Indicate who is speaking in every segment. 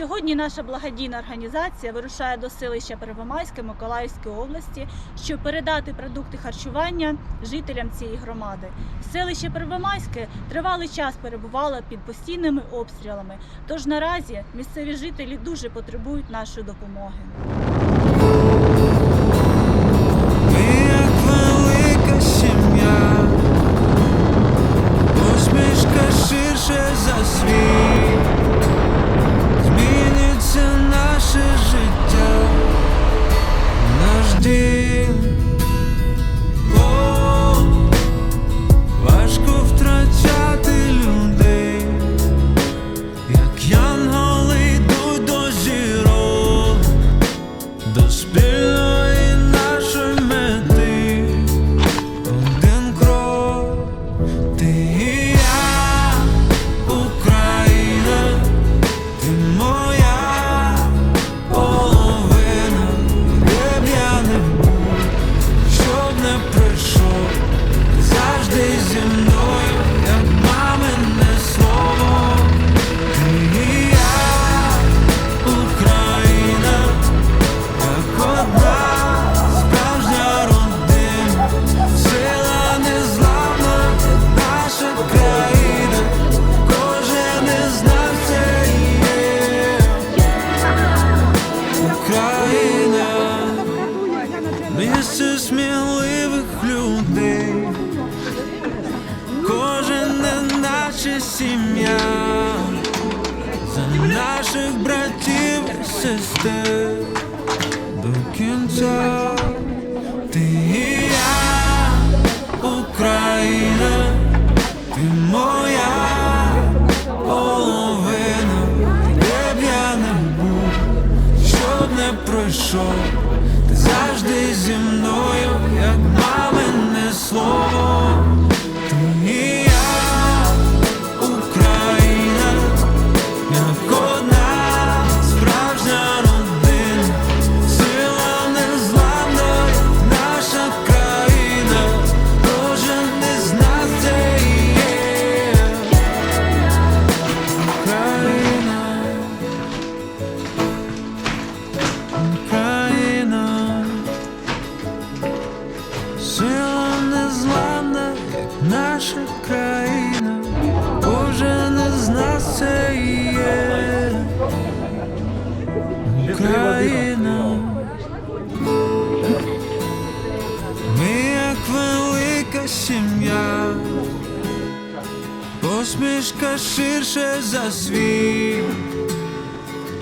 Speaker 1: Сьогодні наша благодійна організація вирушає до селища Первомайське Миколаївської області, щоб передати продукти харчування жителям цієї громади. Селище Первомайське тривалий час перебувало під постійними обстрілами. Тож наразі місцеві жителі дуже потребують нашої допомоги.
Speaker 2: Сім'я. За наших братів і сестер. До кінця ти і я, Україна, ти моя половина, де б я не був, щоб не пройшов, ти завжди зі мною, як мамине слово, наша країна, кожен із нас це є Україна. Ми як велика сім'я, посмішка ширше за світ,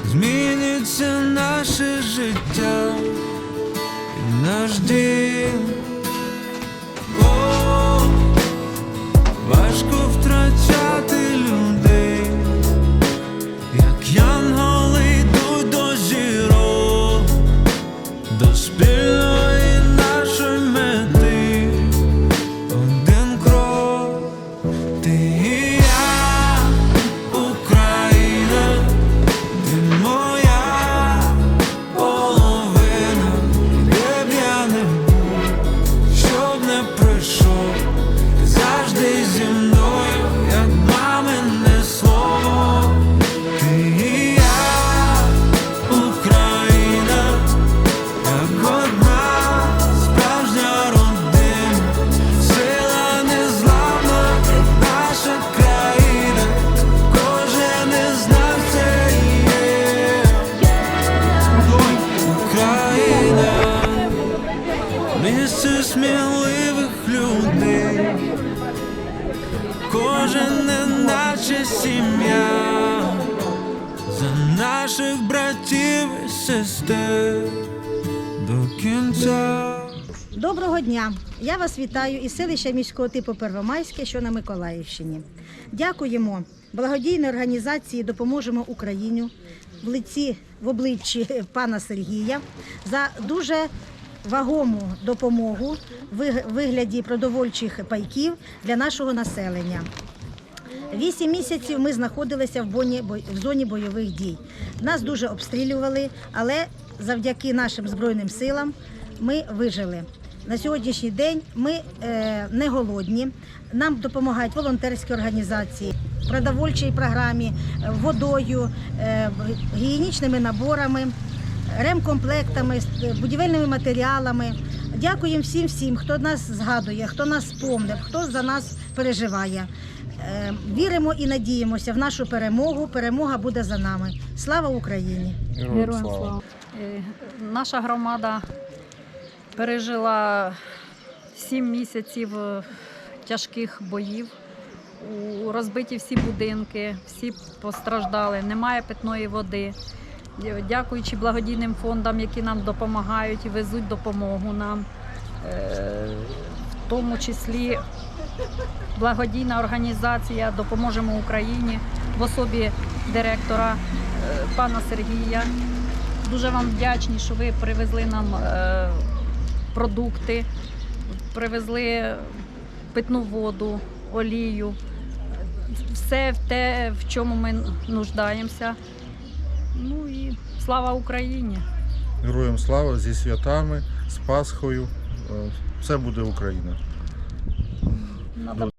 Speaker 2: зміниться наше життя наш дім. Місце сміливих людей, кожен не наче сім'я за наших братів і сестер до кінця.
Speaker 3: Доброго дня! Я вас вітаю із селища міського типу Первомайське, що на Миколаївщині. Дякуємо благодійній організації Допоможемо Україні в лиці в обличчі пана Сергія за дуже вагому допомогу в вигляді продовольчих пайків для нашого населення. Вісім місяців ми знаходилися в, боні, в зоні бойових дій. Нас дуже обстрілювали, але завдяки нашим збройним силам ми вижили. На сьогоднішній день ми е, не голодні. Нам допомагають волонтерські організації, продовольчій програмі, водою, е, гігієнічними наборами, ремкомплектами, з- е, будівельними матеріалами. Дякуємо всім всім, хто нас згадує, хто нас спомнив, хто за нас переживає. Е, Віримо і надіємося в нашу перемогу. Перемога буде за нами. Слава Україні!
Speaker 4: Героям слава. Е, Наша громада пережила сім місяців тяжких боїв. У- Розбиті всі будинки, всі постраждали, немає питної води. Дя- Дякуючи благодійним фондам, які нам допомагають і везуть допомогу нам. Е, В тому числі благодійна організація Допоможемо Україні в особі директора е, пана Сергія. Дуже вам вдячні, що ви привезли нам е, продукти, привезли питну воду, олію, все те, в чому ми нуждаємося. Ну і слава Україні!
Speaker 5: Героям слава зі святами, з Пасхою. Е, Все буде Україна.
Speaker 4: Надо